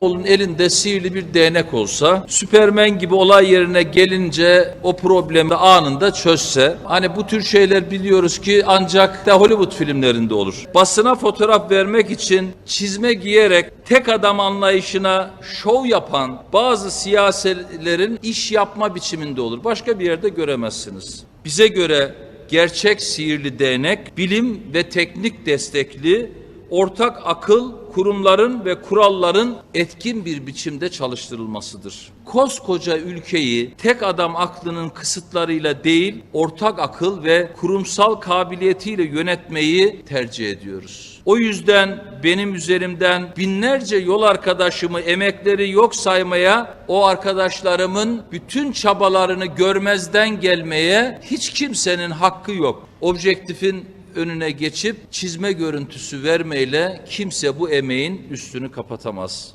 Onun elinde sihirli bir değnek olsa, Süpermen gibi olay yerine gelince o problemi anında çözse, hani bu tür şeyler biliyoruz ki ancak da Hollywood filmlerinde olur. Basına fotoğraf vermek için çizme giyerek tek adam anlayışına şov yapan bazı siyasilerin iş yapma biçiminde olur. Başka bir yerde göremezsiniz. Bize göre gerçek sihirli değnek bilim ve teknik destekli ortak akıl, kurumların ve kuralların etkin bir biçimde çalıştırılmasıdır. Koskoca ülkeyi tek adam aklının kısıtlarıyla değil, ortak akıl ve kurumsal kabiliyetiyle yönetmeyi tercih ediyoruz. O yüzden benim üzerimden binlerce yol arkadaşımı emekleri yok saymaya, o arkadaşlarımın bütün çabalarını görmezden gelmeye hiç kimsenin hakkı yok. Objektifin önüne geçip çizme görüntüsü vermeyle kimse bu emeğin üstünü kapatamaz.